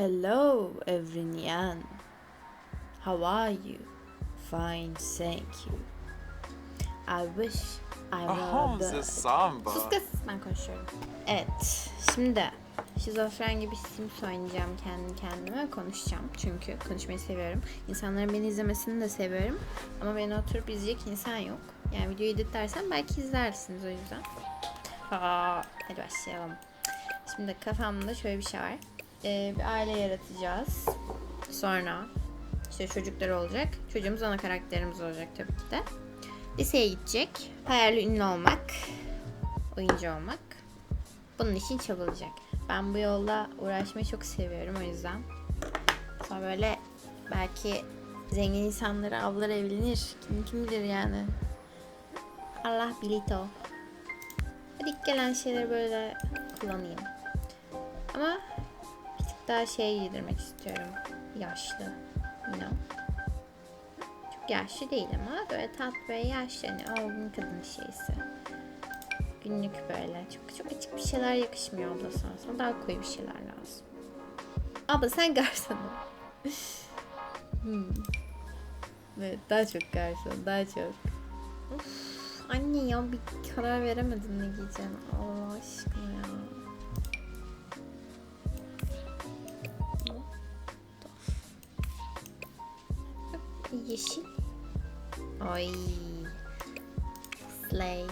Hello, everyone. How are you? Fine, thank you. I wish I were the samba. Sus kız, ben konuşuyorum. Evet, şimdi şizofren gibi Sims oynayacağım kendi kendime konuşacağım. Çünkü konuşmayı seviyorum. İnsanların beni izlemesini de seviyorum. Ama beni oturup izleyecek insan yok. Yani videoyu editlersem belki izlersiniz o yüzden. Aa, hadi başlayalım. Şimdi kafamda şöyle bir şey var. Ee, bir aile yaratacağız. Sonra işte çocuklar olacak. Çocuğumuz ana karakterimiz olacak tabii ki de. Liseye gidecek. Hayali ünlü olmak. Oyuncu olmak. Bunun için çabalayacak. Ben bu yolda uğraşmayı çok seviyorum o yüzden. Sonra böyle belki zengin insanları avlar evlenir. Kim kim bilir yani. Allah bilito. Hadi gelen şeyleri böyle kullanayım. Ama daha şey giydirmek istiyorum. Yaşlı. Know. Çok yaşlı değil ama böyle tatlı ve yaşlı. Hani olgun kadın şeysi. Günlük böyle. Çok çok açık bir şeyler yakışmıyor abla sana. Sana daha koyu bir şeyler lazım. Abla sen garson ol. hmm. Evet daha çok garson. Daha çok. Of, anne ya bir karar veremedin ne giyeceğim. Allah aşkına ya. Yeşil. Ay. Slay.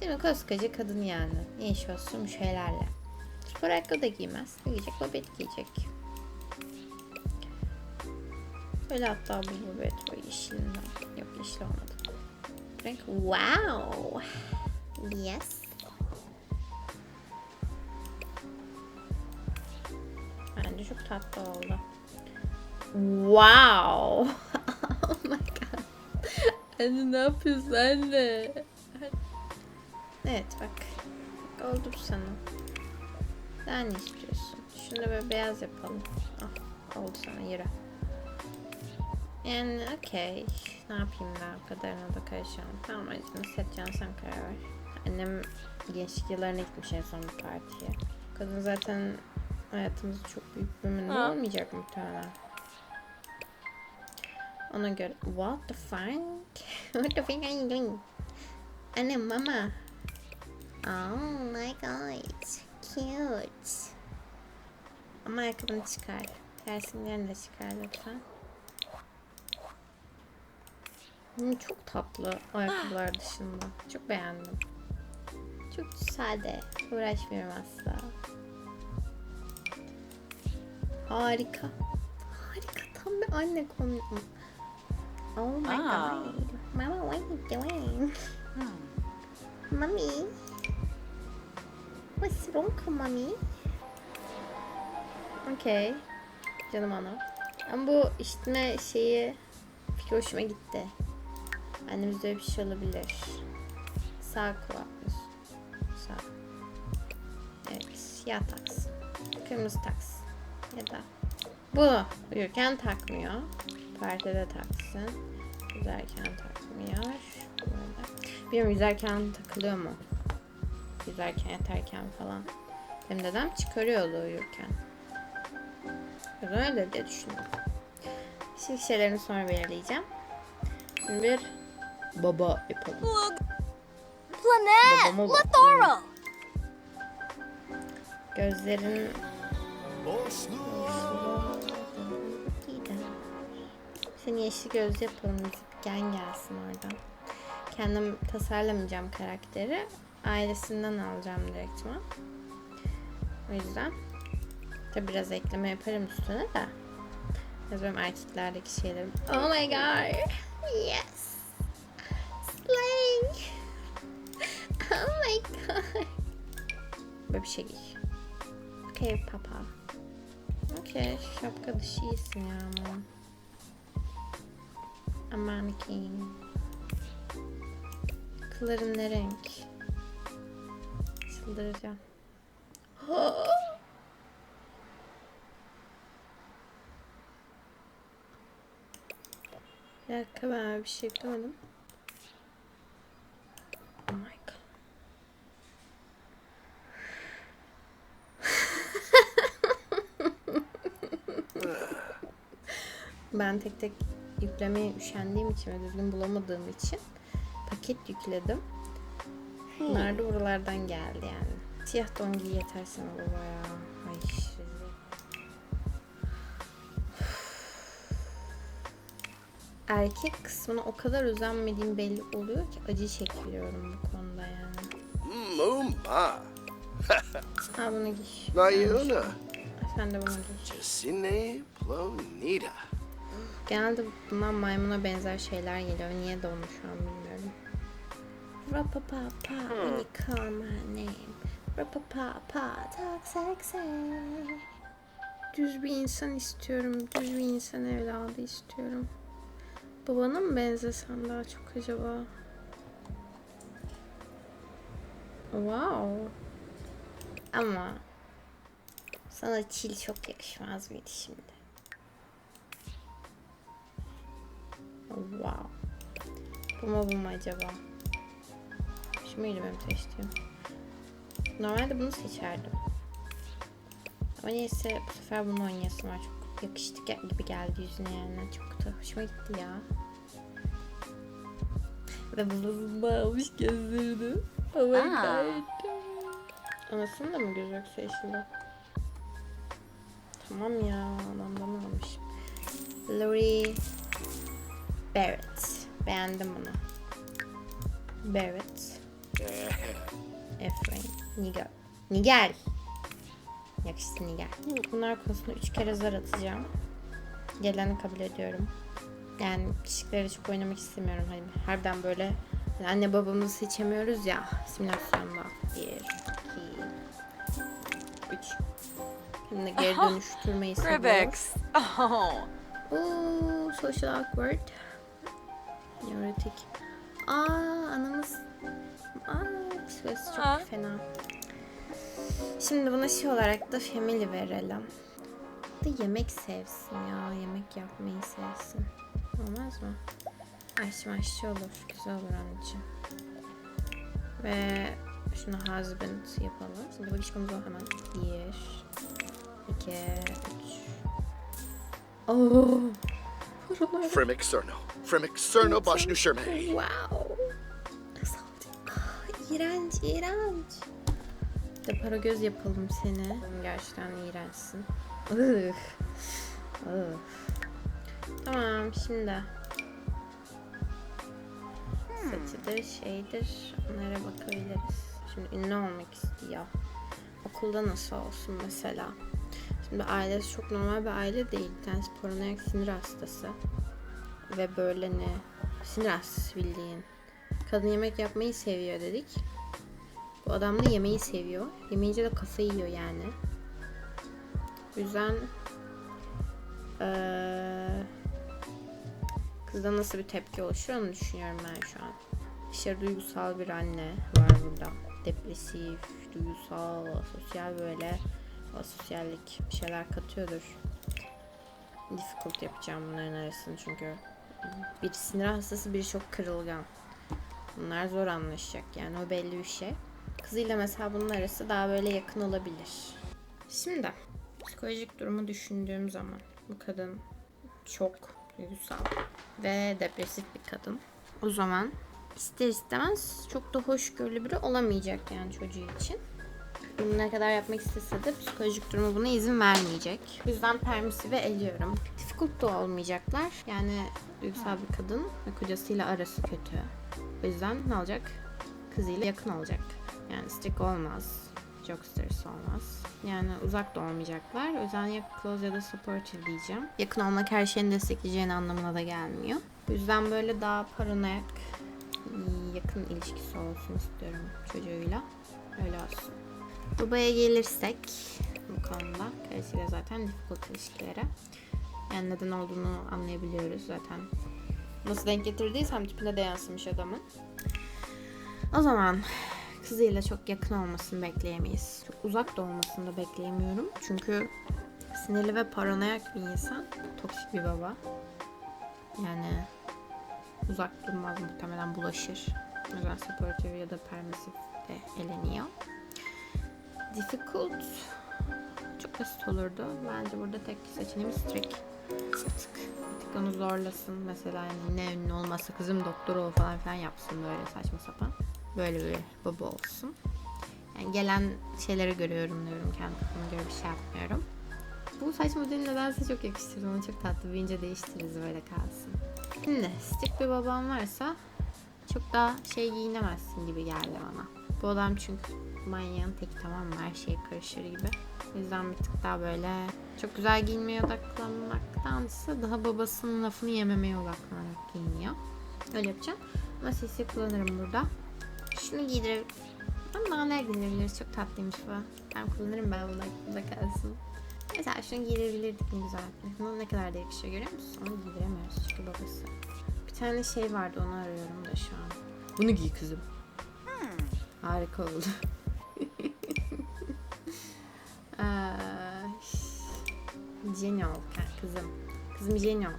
Şimdi koskoca kadın yani. Yeşil olsun şeylerle. Spor ayakkabı da giymez. Ne giyecek? Babet giyecek. Böyle hatta bu babet bu yeşilinden. Yok yeşil olmadı. Renk wow. Yes. Bence çok tatlı oldu. Wow. Oh my god. Anne ne yapıyorsun anne? Evet bak. Bak oldu bu sana. Daha ne istiyorsun? Şunu da böyle beyaz yapalım. Ah, oldu sana yürü. Yani okey. Ne yapayım daha o kadarına da karışamam. Tamam hadi nasıl yapacağını sen karar ver. Annem gençlik yıllarına gitmiş en son bir partiye. Kadın zaten hayatımızda çok büyük bir bölümünde olmayacak muhtemelen. Ona göre what the fuck? what the fuck are you doing? Anne mama. Oh my god. Cute. Ama ayakkabını çıkar. Tersinlerini de çıkar lütfen. Hmm, çok tatlı ayakkabılar dışında. Çok beğendim. Çok sade. Uğraşmıyorum asla. Harika. Harika. Tam bir anne kombini. Oh my Aa. god. Mama what are you doing? Hmm. Mommy. What's wrong mommy? Okay. Canım ana. Ama bu işitme şeyi fikri hoşuma gitti. Annemizde öyle bir şey olabilir. Sağ kulakmış. Sağ. Evet. Siyah taksın. Kırmızı taksın. Ya da bu uyurken takmıyor. Partide taksın. Yüzerken takmıyor. Böyle. Bilmiyorum yüzerken takılıyor mu? Yüzerken yatarken falan. Benim dedem çıkarıyordu uyurken. Öyle diye düşündüm. Şimdi şeylerini sonra belirleyeceğim. Şimdi bir baba yapalım. Bak. Lathora! Gözlerin Seni yeşil göz yapalım. Müzikgen gelsin oradan. Kendim tasarlamayacağım karakteri. Ailesinden alacağım direktman. O yüzden tabi biraz ekleme yaparım üstüne de. Biraz benim erkeklerdeki şeylerim. Oh my god. Yes. Slay. Oh my god. Böyle bir şey giy. Okay papa. Okay şapka dışı iyisin ya ama. Aman king. Kılların ne renk? Çıldıracağım. Bir dakika ben bir şey yapamadım. Oh my god. Ben tek tek yüklemeye üşendiğim için ve düzgün bulamadığım için paket yükledim. Bunlar da buralardan geldi yani. Siyah don giy yeter sana baba ya. Ay. Erkek kısmına o kadar özenmediğim belli oluyor ki acı çekiliyorum bu konuda yani. Mumba. Ha bunu giy. Nayuna. Sen de bunu giy. Jacine Plonita. Genelde bundan maymuna benzer şeyler geliyor. Niye de onu şu an bilmiyorum. Rapapapa, when you call my name. Rapapapa, talk sexy. Düz bir insan istiyorum. Düz bir insan evladı istiyorum. Babana mı benzesem daha çok acaba? Wow. Ama sana çil çok yakışmaz mıydı şimdi? Wow. Bu mu bu mu acaba? Şu muydu benim seçtiğim? Normalde bunu seçerdim. Ama neyse bu sefer bunu oynayasım var. Çok yakıştı gibi geldi yüzüne yani. Çok da hoşuma gitti ya. Ve bunu almış gözlerini. Oh my Aa. god. Anasını da mı göz yoksa yeşilde? Tamam ya, almış. Lori Barrett. Beğendim bunu. Barrett. Efrain. Nigel. Nigel. Yakıştı Nigel. Bunlar konusunda üç kere zar atacağım. Geleni kabul ediyorum. Yani kişileri çok oynamak istemiyorum. Hani harbiden böyle hani anne babamızı seçemiyoruz ya simülasyonda. Bir, iki, üç. Şimdi geri dönüştürmeyi seviyorum. Oh. Ooh, social awkward. Neurotic. Aa, anamız. Aa, psikolojisi çok Aa. fena. Şimdi buna şey olarak da family verelim. Da yemek sevsin ya. Yemek yapmayı sevsin. Olmaz mı? Aşçı maşçı olur. Güzel olur onun için. Ve şunu husband yapalım. Şimdi bakışmamız o hemen. Bir, iki, üç. Oh. Paralar. Fremic Cerno. Fremic Cerno Boshnu Sherme. Wow. Nasıl oldu? Ah, iğrenç, de para göz yapalım seni. Gerçekten iğrençsin. Ugh. Ugh. Tamam şimdi. Saçıdır, şeydir. Onlara bakabiliriz. Şimdi ünlü olmak istiyor. Okulda nasıl olsun mesela? Şimdi ailesi çok normal bir aile değil. Bir tanesi paranoyak sinir hastası. Ve böyle ne? Sinir hastası bildiğin. Kadın yemek yapmayı seviyor dedik. Bu adam da yemeği seviyor. Yemeyince de kafayı yiyor yani. O yüzden eee kızda nasıl bir tepki oluşur onu düşünüyorum ben şu an. Aşırı duygusal bir anne var burada. Depresif, duygusal, sosyal böyle asosyallik bir şeyler katıyordur. Difficult yapacağım bunların arasını çünkü biri sinir hastası biri çok kırılgan. Bunlar zor anlaşacak yani o belli bir şey. Kızıyla mesela bunun arası daha böyle yakın olabilir. Şimdi psikolojik durumu düşündüğüm zaman bu kadın çok duygusal ve depresif bir kadın. O zaman ister istemez çok da hoşgörülü biri olamayacak yani çocuğu için. Bunu ne kadar yapmak istese de psikolojik durumu buna izin vermeyecek. O yüzden permisive eliyorum. Difficult da olmayacaklar. Yani duygusal bir kadın ve kocasıyla arası kötü. O yüzden ne olacak? Kızıyla yakın olacak. Yani strict olmaz. Çok stres olmaz. Yani uzak da olmayacaklar. O yüzden ya close ya da supportive diyeceğim. Yakın olmak her şeyin destekleyeceğini anlamına da gelmiyor. O yüzden böyle daha paranoyak, yakın ilişkisi olsun istiyorum çocuğuyla. Öyle olsun. Babaya gelirsek bu konuda karısıyla zaten difficult ilişkilere. Yani neden olduğunu anlayabiliyoruz zaten. Nasıl denk getirdiysem tipine de yansımış adamın. O zaman kızıyla çok yakın olmasını bekleyemeyiz. Çok uzak da olmasını da bekleyemiyorum. Çünkü sinirli ve paranoyak bir insan. Toksik bir baba. Yani uzak durmaz muhtemelen bulaşır. O yüzden supportive ya da permissive de eleniyor. Difficult çok basit olurdu. Bence burada tek seçeneğimiz Trick. Tık. Bir tık onu zorlasın. Mesela yani ne ünlü olmazsa kızım doktor ol falan filan yapsın böyle saçma sapan. Böyle bir baba olsun. Yani gelen şeyleri göre yorumluyorum. Kendi kafama göre bir şey yapmıyorum. Bu saç modeli nedense çok yakıştırdı. Onu çok tatlı. Büyünce değiştiririz böyle kalsın. Şimdi stick bir babam varsa çok daha şey giyinemezsin gibi geldi bana. Bu adam çünkü manyağın tek tamam mı? Her şey karışır gibi. O yüzden bir tık daha böyle çok güzel giyinmeye odaklanmaktansa daha babasının lafını yememeye odaklanarak giyiniyor. Öyle yapacağım. Ama sesi kullanırım burada. Şunu giydirebilirim. Ama ne giydirebiliriz? Çok tatlıymış bu. Ben kullanırım ben bunu aklımda kalsın. Mesela şunu giydirebilirdik ne güzel. Bunu ne kadar da yakışıyor görüyor musun? Onu giydiremiyoruz çünkü babası. Bir tane şey vardı onu arıyorum da şu an. Bunu giy kızım. Harika oldu. Ha, kızım. Kızım Jenny ol.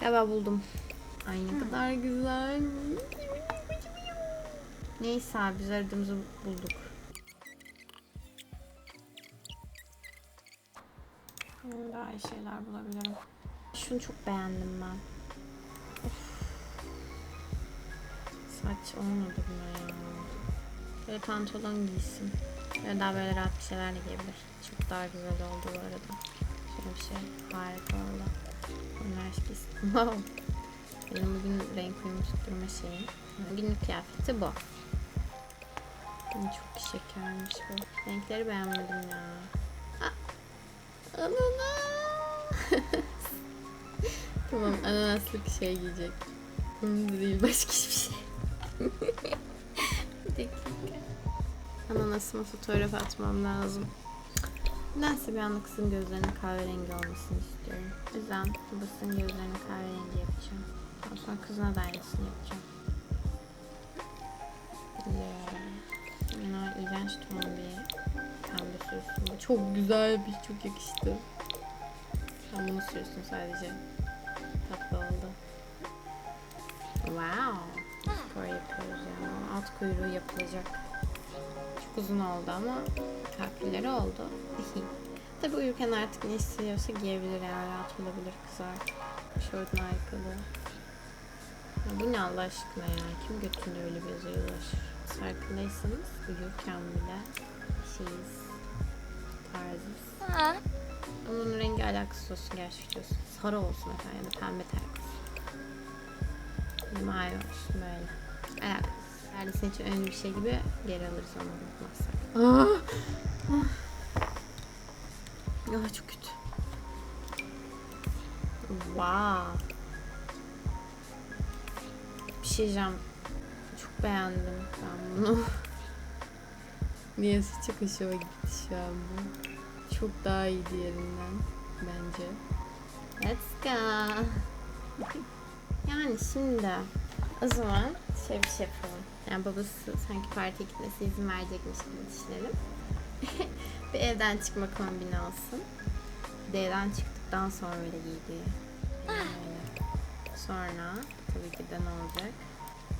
Galiba buldum. Ay ne kadar güzel. Neyse abi biz aradığımızı bulduk. Daha iyi şeyler bulabilirim. Şunu çok beğendim ben. Of. Saç olmadı buna ya. Böyle pantolon giysin. Böyle daha böyle rahat bir şeyler de giyebilir. Çok daha güzel oldu bu arada. Şöyle bir şey harika oldu. Bunlar giysin. Wow. Benim bugün renk uyumu tutturma şeyim. Günlük kıyafeti bu. Hmm, Çok şekermiş bu. Renkleri beğenmedim ya. Aa, ananas. tamam ananaslık şey giyecek. Bunu da değil başka hiçbir şey. Bir dakika. Ananasıma fotoğraf atmam lazım. Nedense bir anda kızın gözlerinin kahverengi olmasını istiyorum. O yüzden babasının gözlerini kahverengi yapacağım. Sonra kızına da aynısını yapacağım. Yeah. Buna iğrenç ton bir pembe sürsün. Çok güzel bir çok yakıştı. Sen bunu sürsün sadece. Tatlı oldu. Wow. Spor yapıyoruz ya. Alt kuyruğu yapılacak. Çok uzun oldu ama kalpleri oldu. Tabi uyurken artık ne istiyorsa giyebilir eğer rahat olabilir kızar. Şortun ayakkabı. Bu ne Allah aşkına ya? Kim götünde öyle bir yazı ulaşır? Farkındaysanız uyurken bile şeyiz. Tarzız. Ama onun rengi alakasız olsun gerçekten olsun. Sarı olsun efendim ya da pembe terkos. Mavi olsun böyle. Alakasız. Senin için önemli bir şey gibi geri alırız onu unutmazsak. Ah! Ah! Ah, çok kötü. Wow. Diyeceğim. Çok beğendim ben bunu. Niyeyse çok hoşuma gitti şu an bu. Çok daha iyi diğerinden bence. Let's go. yani şimdi o zaman şöyle bir şey yapalım. Yani babası sanki parti gitmesi izin verecekmiş gibi düşünelim. bir evden çıkma kombini olsun. Bir de evden çıktıktan sonra öyle giydiği. Yani. Sonra tabii ki de ne olacak?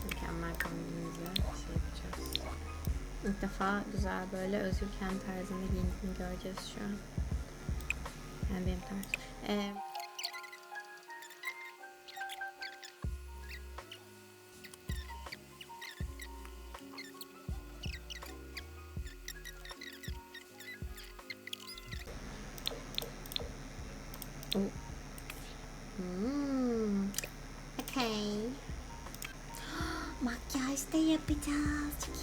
Mükemmel kombinimizi şey yapacağız. İlk defa güzel böyle özgürken tarzında giyindiğini göreceğiz şu an. Yani benim tarzım. Ee, Da yapacağız. Çok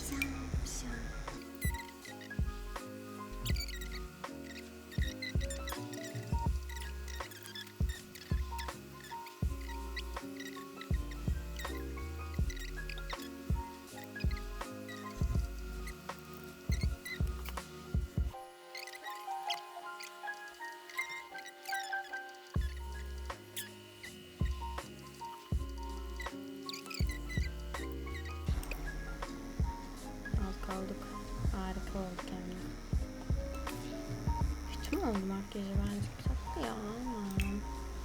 makyajı bence? Tatlı ya ama.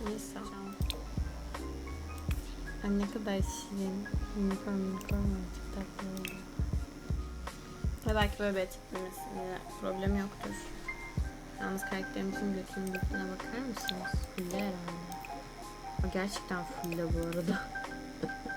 Neyse. Ay ne kadar şirin. Unicorn unicorn çok tatlı oldu. Ve belki böyle bir etiklemesinde problem yoktur. Yalnız karakterimizin götünün büyüklüğüne bakar mısınız? Fulle herhalde. O gerçekten fulle bu arada.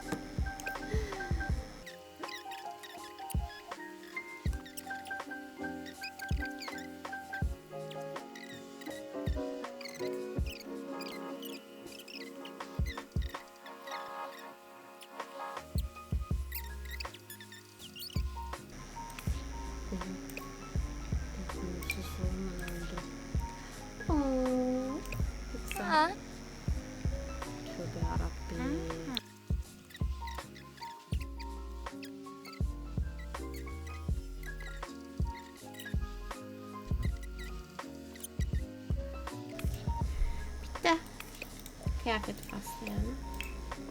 Kıyafeti pasta yani.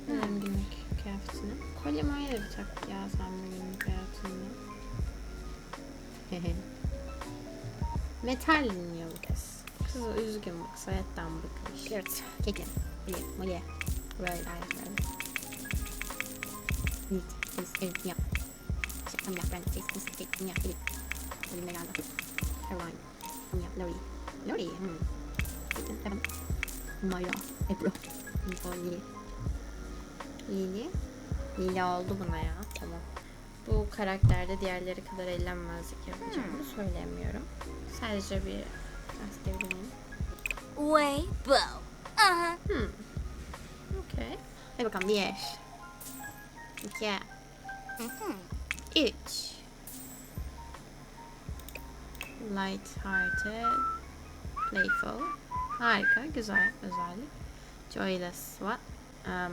Önemli günlük kıyafetini. Kolye moye de bir tak ya sen bu günlük hayatında. Metal dinliyor bu kız. Kız üzgün bak hayattan bıkmış. Evet. Kekin. Bilir. Molye. Böyle ayakları. Nit. Kız. Evet. Yap. Şakam yap. Ben ses kız. Kekin yap. Bilir. Bilir. Melanda. Caroline. Yap. Lori. Lori. Hmm. Kekin. Evan. Mayra. Ebru. Lili. Lili. Lili oldu buna ya. Tamam. Bu karakterde diğerleri kadar eğlenmezlik yapacağımı söylemiyorum. Sadece bir? Way bow. Uh-huh. Hmm. Okey. Hadi bakalım diğer. İki. Üç. Light hearted. Playful. Harika. Güzel özellik. Joyless. What? Um,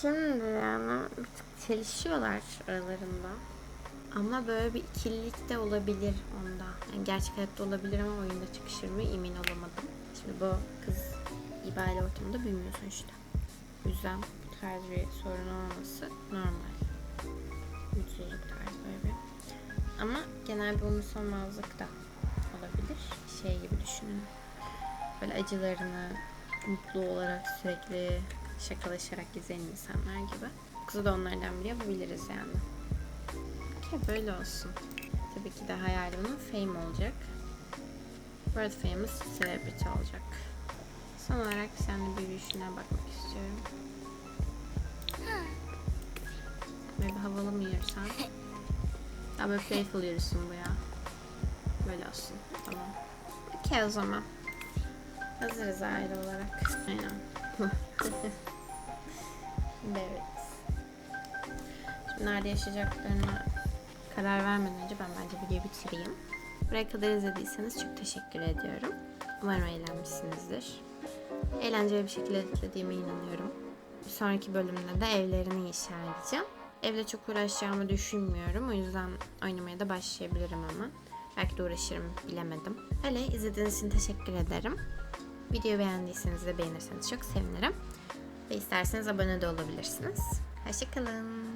şimdi yani bir tık çelişiyorlar aralarında. Ama böyle bir ikililik de olabilir onda. Yani gerçek hayatta olabilir ama oyunda çıkışır mı emin olamadım. Şimdi bu kız ibale ortamında büyümüyor sonuçta. O yüzden bu tarz bir sorun olmaması normal. Mutsuzluk tarzı böyle bir. Ama genel bir umursamazlık da. Şey gibi düşünün. Böyle acılarını mutlu olarak sürekli şakalaşarak izleyen insanlar gibi. Kızı da onlardan biri yapabiliriz yani. Okey böyle olsun. Tabii ki de hayalimin fame olacak. World famous celebrity olacak. Son olarak sen de bir yürüyüşüne bakmak istiyorum. Böyle bir havalı mı yürüsen? Ya böyle playful yürüsün bu ya. Böyle olsun. Tamam. Okey o zaman. Hazırız aile olarak. Aynen. evet. Şimdi nerede yaşayacaklarına karar vermeden önce ben bence videoyu bitireyim. Buraya kadar izlediyseniz çok teşekkür ediyorum. Umarım eğlenmişsinizdir. Eğlenceli bir şekilde editlediğime inanıyorum. Bir sonraki bölümde de evlerini inşa edeceğim. Evde çok uğraşacağımı düşünmüyorum. O yüzden oynamaya da başlayabilirim ama. Belki de uğraşırım bilemedim. Öyle izlediğiniz için teşekkür ederim. Videoyu beğendiyseniz de beğenirseniz çok sevinirim. Ve isterseniz abone de olabilirsiniz. Hoşçakalın.